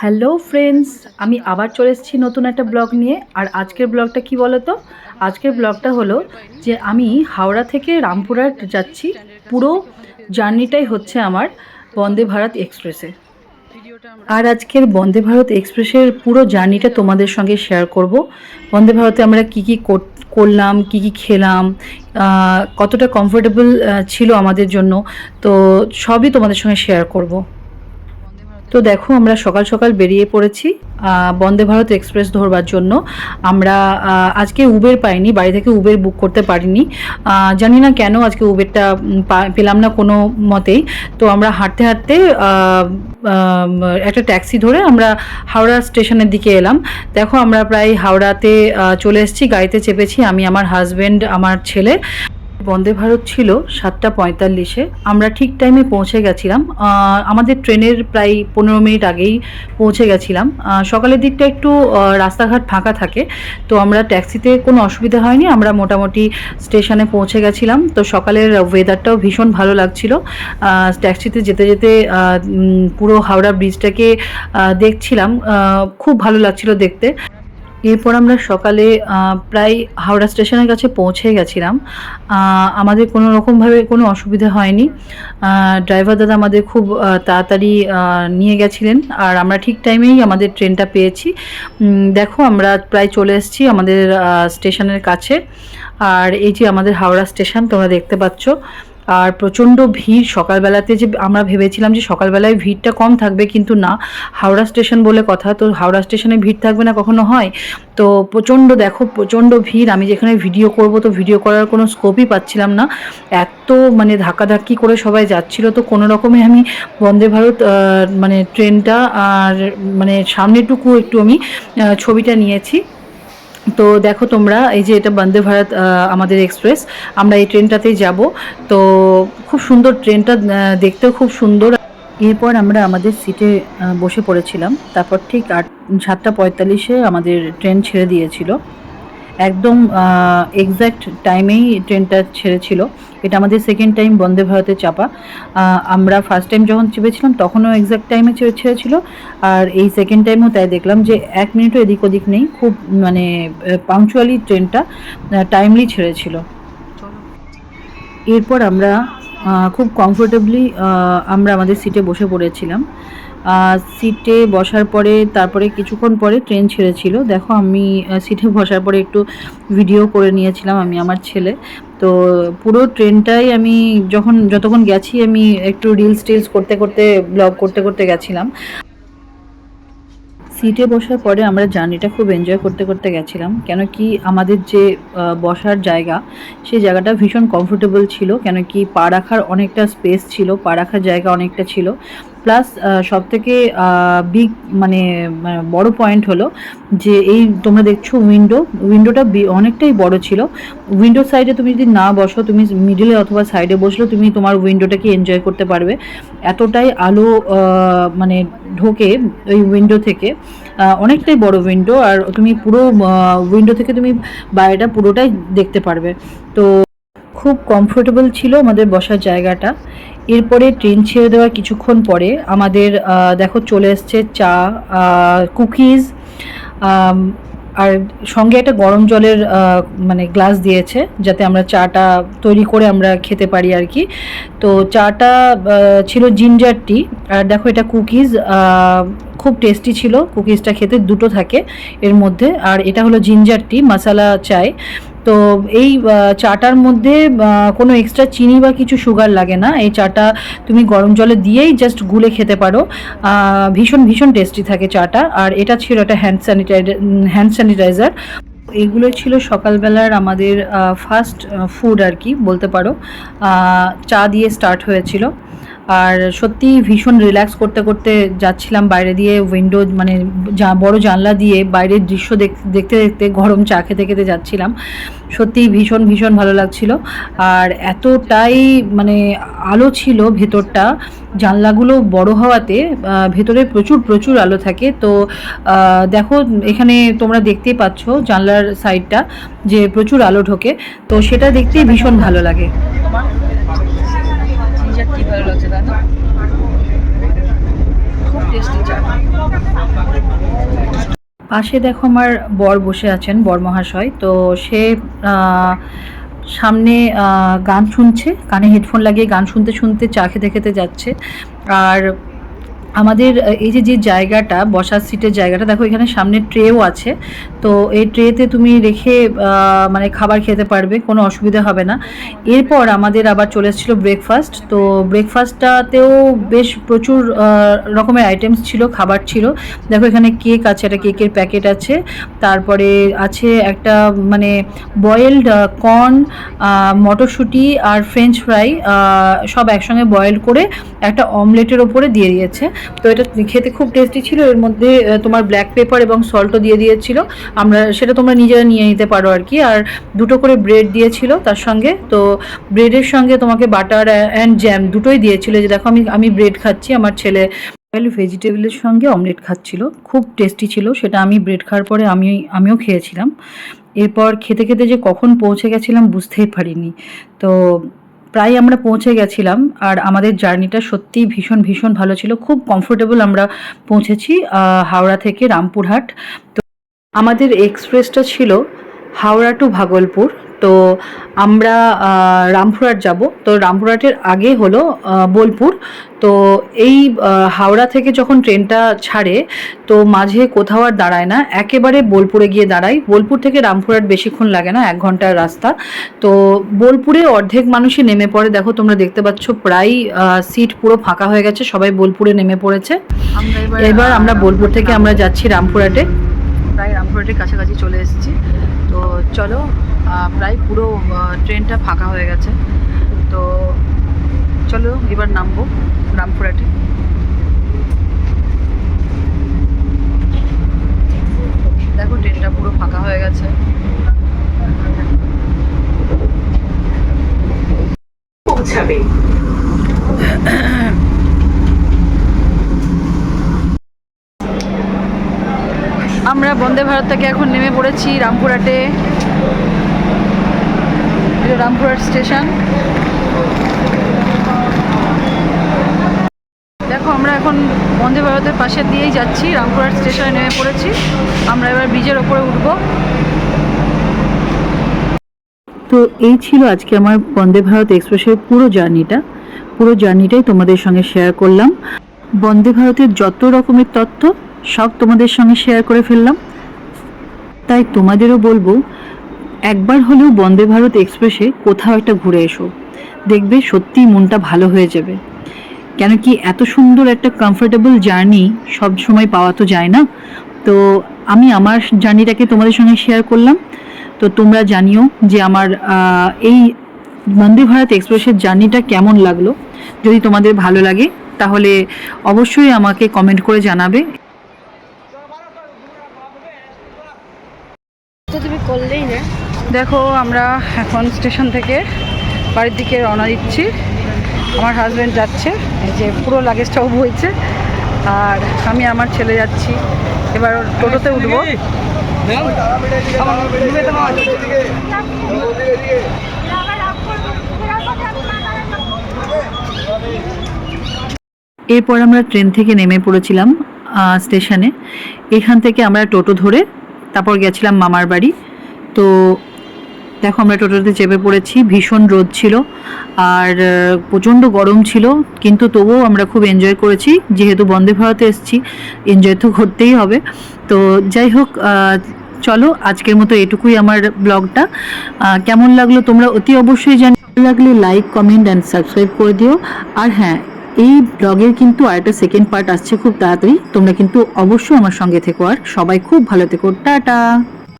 Hello friends, আমি আবার চলে এসেছি নতুন একটা ব্লগ নিয়ে। আর আজকের ব্লগটা কি বলো তো আজকের ব্লগটা হলো যে আমি হাওড়া থেকে রামপুরহাট যাচ্ছি। পুরো জার্নিটাই হচ্ছে আমার বন্দে ভারত এক্সপ্রেসে। আর আজকের বন্দে ভারত এক্সপ্রেসের পুরো জার্নিটা তোমাদের সঙ্গে শেয়ার করব। বন্দে ভারতে আমরা কি কি করলাম, কি কি খেলাম কতটা কমফোর্টেবল ছিল আমাদের জন্য। তো সবই তোমাদের সঙ্গে শেয়ার করব। তো দেখো, আমরা সকাল সকাল বেরিয়ে পড়েছি বন্দে ভারত এক্সপ্রেস ধরবার জন্য। আমরা আজকে উবের পাইনি, বাড়ি থেকে উবের বুক করতে পারিনি। জানি না কেন আজকে উবেরটা পেলাম না কোনো মতেই। তো আমরা হাঁটতে হাঁটতে একটা ট্যাক্সি ধরে আমরা হাওড়া স্টেশনের দিকে এলাম। দেখো, আমরা প্রায় হাওড়াতে চলে এসেছি, গাড়িতে চেপেছি, আমি, আমার হাজব্যান্ড আমার ছেলে। বন্দে ভারত ছিল সাতটা পঁয়তাল্লিশে। আমরা ঠিক টাইমে পৌঁছে গেছিলাম। আমাদের ট্রেনের প্রায় পনেরো মিনিট আগেই পৌঁছে গেছিলাম। সকালের দিকটা একটু রাস্তাঘাট ফাঁকা থাকে। তো আমরা ট্যাক্সিতে কোনো অসুবিধা হয়নি। আমরা মোটামুটি স্টেশনে পৌঁছে গেছিলাম। তো সকালের ওয়েদারটাও ভীষণ ভালো লাগছিল। ট্যাক্সিতে যেতে যেতে পুরো হাওড়া ব্রিজটাকে দেখছিলাম। খুব ভালো লাগছিল দেখতে। এরপর আমরা সকালে প্রায় হাওড়া স্টেশনের কাছে পৌঁছে গেছিলাম। আমাদের কোনো রকমভাবে কোনো অসুবিধা হয়নি। ড্রাইভার দাদা আমাদের খুব তাড়াতাড়ি নিয়ে গেছিলেন। আর আমরা ঠিক টাইমেই আমাদের ট্রেনটা পেয়েছি। দেখো আমরা প্রায় চলে এসেছি আমাদের স্টেশনের কাছে। আর এই যে আমাদের হাওড়া স্টেশন, তোমরা দেখতে পাচ্ছ। আর প্রচণ্ড ভিড়। সকালবেলাতে যে আমরা ভেবেছিলাম যে সকালবেলায় ভিড়টা কম থাকবে, কিন্তু না। হাওড়া স্টেশন বলে কথা, তো হাওড়া স্টেশনে ভিড় থাকবে না কখনো হয়। তো প্রচণ্ড দেখো, প্রচণ্ড ভিড়। আমি যেখানে ভিডিও করব, তো ভিডিও করার কোনো স্কোপই পাচ্ছিলাম না। এত মানে ধাক্কাধাক্কি করে সবাই যাচ্ছিল। তো কোনো রকমে আমি বন্দে ভারত মানে ট্রেনটা আর মানে সামনেটুকু একটু আমি ছবিটা নিয়েছি। তো দেখো তোমরা, এই যে এটা বন্দে ভারত আমাদের এক্সপ্রেস, আমরা এই ট্রেনটাতেই যাব। তো খুব সুন্দর ট্রেনটা দেখতেও খুব সুন্দর। এরপর আমরা আমাদের সিটে বসে পড়েছিলাম। তারপর ঠিক আট, সাতটা পঁয়তাল্লিশে আমাদের ট্রেন ছেড়ে দিয়েছিল। একদম এক্স্যাক্ট টাইমেই ট্রেনটা ছেড়েছিল। এটা আমাদের সেকেন্ড টাইম বন্দে ভারতে চাপা। আমরা ফার্স্ট টাইম যখন চেপেছিলাম, তখনও এক্স্যাক্ট টাইমে ছেড়েছিল। আর এই সেকেন্ড টাইমও তাই দেখলাম যে, এক মিনিটও এদিক ওদিক নেই। খুব মানে পাংচুয়ালি ট্রেনটা টাইমলি ছেড়েছিল। এরপর আমরা খুব কমফোর্টেবলি আমরা আমাদের সিটে বসে পড়েছিলাম। সিটে বসার পরে, তারপরে কিছুক্ষণ পরে ট্রেন ছেড়েছিল। দেখো, আমি সিটে বসার পরে একটু ভিডিও করে নিয়েছিলাম আমি, আমার ছেলে। তো পুরো ট্রেনটাই আমি যখন, যতক্ষণ গেছি, আমি একটু রিলস টিলস করতে করতে ব্লগ করতে করতে গেছিলাম। সিটে বসার পরে আমরা জার্নিটা খুব এনজয় করতে করতে গেছিলাম। কেন কি আমাদের যে বসার জায়গা সেই জায়গাটা ভীষণ কমফোর্টেবল ছিল। কেন কি পা রাখার অনেকটা স্পেস ছিল, পা রাখার জায়গা অনেকটা ছিল। প্লাস সব থেকে বিগ মানে বড় পয়েন্ট হলো যে এই তোমরা দেখছ উইন্ডো উইন্ডোটা অনেকটাই বড় ছিল। উইন্ডো সাইডে তুমি যদি না বসো, তুমি মিডিলে অথবা সাইডে বসলেও তুমি তোমার উইন্ডোটাকে এনজয় করতে পারবে। এতটাই আলো মানে ঢোকে ওই উইন্ডো থেকে। অনেকটাই বড় উইন্ডো আর তুমি পুরো উইন্ডো থেকে তুমি বাইরেটা পুরোটাই দেখতে পারবে। তো খুব কমফোর্টেবল ছিল আমাদের বসার জায়গাটা। এরপরে ট্রেন ছেড়ে দেওয়ার কিছুক্ষণ পরে আমাদের দেখো চলে এসছে চা কুকিজ আর সঙ্গে একটা গরম জলের মানে গ্লাস দিয়েছে, যাতে আমরা চাটা তৈরি করে আমরা খেতে পারি আর কি। তো চাটা ছিল জিঞ্জার টি আর দেখো এটা কুকিজ খুব টেস্টি ছিল। কুকিজটা খেতে দুটো থাকে এর মধ্যে। আর এটা হলো জিঞ্জার টি মশালা চায় তো এই চাটার মধ্যে কোনো এক্সট্রা চিনি বা কিছু সুগার লাগে না। এই চাটা তুমি গরম জলে দিয়েই জাস্ট গুলে খেতে পারো। ভীষণ ভীষণ টেস্টি থাকে চাটা। আর এটা ছিল একটা হ্যান্ড স্যানিটাইজার হ্যান্ড স্যানিটাইজার এগুলো ছিল সকালবেলার আমাদের ফার্স্ট ফুড আর কি, বলতে পারো। চা দিয়ে স্টার্ট হয়েছিল। আর সত্যি ভীষণ রিল্যাক্স করতে করতে যাচ্ছিলাম বাইরে দিয়ে উইন্ডো মানে যা বড় জানলা দিয়ে বাইরের দৃশ্য দেখ- দেখতে দেখতে গরম চা খেতে খেতে যাচ্ছিলাম। সত্যি ভীষণ ভীষণ ভালো লাগছিল। আর এতটাই মানে আলো ছিল ভেতরটা, জানলাগুলো বড় হওয়াতে ভেতরে প্রচুর প্রচুর আলো থাকে। তো দেখো এখানে তোমরা দেখতেই পাচ্ছ জানলার সাইডটা যে প্রচুর আলো ঢোকে। তো সেটা দেখতেই ভীষণ ভালো লাগে জিঞ্জার টি ভালো লাগছে তাই না খুব টেস্টি চা পাশে দেখো আমার বর বসে আছেন, বর মহাশয়। তো সে সামনে গান শুনছে, কানে হেডফোন লাগিয়ে গান শুনতে শুনতে চা খেতে খেতে যাচ্ছে। আর আমাদের এই যে যে জায়গাটা, বসার সিটের জায়গাটা, দেখো এখানে সামনে ট্রেও আছে। তো এই ট্রেতে তুমি রেখে মানে খাবার খেতে পারবে, কোনো অসুবিধা হবে না। এরপর আমাদের আবার চলে এসেছিল ব্রেকফাস্ট তো ব্রেকফাস্টটাতেও বেশ প্রচুর রকমের আইটেমস ছিল, খাবার ছিল। দেখো এখানে কেক আছে, একটা কেকের প্যাকেট আছে। তারপরে আছে একটা মানে বয়েলড কর্ন মটরশুঁটি আর ফ্রেঞ্চ ফ্রাই সব একসঙ্গে বয়েল করে একটা অমলেটের ওপরে দিয়ে দিয়েছে। তো এটা খেতে খুব টেস্টি ছিল, এর মধ্যে তোমার ব্ল্যাক পেপার এবং সল্টও দিয়ে দিয়েছিল। আমরা, সেটা তোমরা নিজেরা নিয়ে নিতে পারো আর কি। আর দুটো করে ব্রেড দিয়েছিল তার সঙ্গে। তো ব্রেডের সঙ্গে তোমাকে বাটার অ্যান্ড জ্যাম দুটোই দিয়েছিল। যে দেখো, আমি আমি ব্রেড খাচ্ছি, আমার ছেলে ভেজিটেবলের সঙ্গে অমলেট খাচ্ছিল। খুব টেস্টি ছিল, সেটা আমি ব্রেড খাওয়ার পরে আমি, আমিও খেয়েছিলাম। এরপর খেতে খেতে যে কখন পৌঁছে গেছিলাম বুঝতেই পারিনি। তো প্রায় আমরা পৌঁছে গেছিলাম আর আমাদের জার্নিটা সত্যিই ভীষণ ভীষণ ভালো ছিল। খুব কমফোর্টেবল আমরা পৌঁছেছি হাওড়া থেকে রামপুরহাট। তো আমাদের এক্সপ্রেসটা ছিল হাওড়া টু ভাগলপুর। তো আমরা রামপুরহাট যাব। তো রামপুরহাটের আগে হলো বোলপুর। তো এই হাওড়া থেকে যখন ট্রেনটা ছাড়ে তো মাঝে কোথাও আর দাঁড়ায় না। একেবারে বোলপুরে গিয়ে দাঁড়ায় বোলপুর থেকে রামপুরহাট বেশিক্ষণ লাগে না এক ঘণ্টার রাস্তা। তো বোলপুরে অর্ধেক মানুষই নেমে পড়ে। দেখো তোমরা দেখতে পাচ্ছ প্রায় সিট পুরো ফাঁকা হয়ে গেছে। সবাই বোলপুরে নেমে পড়েছে। এবার আমরা বোলপুর থেকে আমরা যাচ্ছি রামপুরহাটে। প্রায় রামপুরহাটের কাছাকাছি চলে এসেছি। তো চলো প্রায় পুরো ট্রেনটা ফাঁকা হয়ে গেছে। তো চলো, এবার নামবো রামপুরহাটে। দেখো ট্রেনটা পুরো ফাঁকা হয়ে গেছে। পৌঁছাবে। আমরা বন্দে ভারত থেকে এখন নেমে পড়েছি রামপুরহাটে। রামপুরহাট স্টেশন। দেখো, আমরা এখন বন্দে ভারতের পাশে দিয়েই যাচ্ছি, রামপুরহাট স্টেশনে নেমে পড়েছি। আমরা এবার ব্রিজের ওপরে উঠব। তো এই ছিল আজকে আমার বন্দে ভারত এক্সপ্রেসের পুরো জার্নিটা। পুরো জার্নিটাই তোমাদের সঙ্গে শেয়ার করলাম। বন্দে ভারতের যত রকমের তথ্য সব তোমাদের সঙ্গে শেয়ার করে ফেললাম। তাই তোমাদেরও বলব, একবার হলেও বন্দে ভারত এক্সপ্রেসে কোথাও একটা ঘুরে এসো। দেখবে সত্যিই মনটা ভালো হয়ে যাবে। কেন কি এত সুন্দর একটা কমফোর্টেবল জার্নি সব সময় পাওয়া তো যায় না। তো আমি আমার জার্নিটাকে তোমাদের সঙ্গে শেয়ার করলাম। তো তোমরা জানিও যে আমার এই বন্দে ভারত এক্সপ্রেসের জার্নিটা কেমন লাগল। যদি তোমাদের ভালো লাগে, তাহলে অবশ্যই আমাকে কমেন্ট করে জানাবে তো তুমি করলেই না। দেখো আমরা এখন স্টেশন থেকে বাড়ির দিকে রওনা দিচ্ছি। আমার হাজব্যান্ড যাচ্ছে এই যে পুরো লাগেজটাও বইছে। আর আমি আমার ছেলে যাচ্ছি। এবার টোটোতে উঠবো। এরপর আমরা ট্রেন থেকে নেমে পড়েছিলাম স্টেশনে। এখান থেকে আমরা টোটো ধরে তারপর গেছিলাম মামার বাড়ি। তো দেখো আমরা টোটোতে চেপে পড়েছি, ভীষণ রোদ ছিল আর প্রচণ্ড গরম ছিল, কিন্তু তবুও আমরা খুব এনজয় করেছি, যেহেতু বন্দে ভারতে এসেছি এনজয় তো করতেই হবে। তো যাই হোক চলো আজকের মতো এটুকুই আমার ব্লগটা। কেমন লাগল তোমরা অতি অবশ্যই জানি লাগলে লাইক কমেন্ট অ্যান্ড সাবস্ক্রাইব করে দিও। আর হ্যাঁ এই ব্লগের কিন্তু আরেকটা সেকেন্ড পার্ট আসছে খুব তাড়াতাড়ি, তোমরা কিন্তু অবশ্যই আমার সঙ্গে থেকো। আর সবাই খুব ভালো থেকো। টাটা!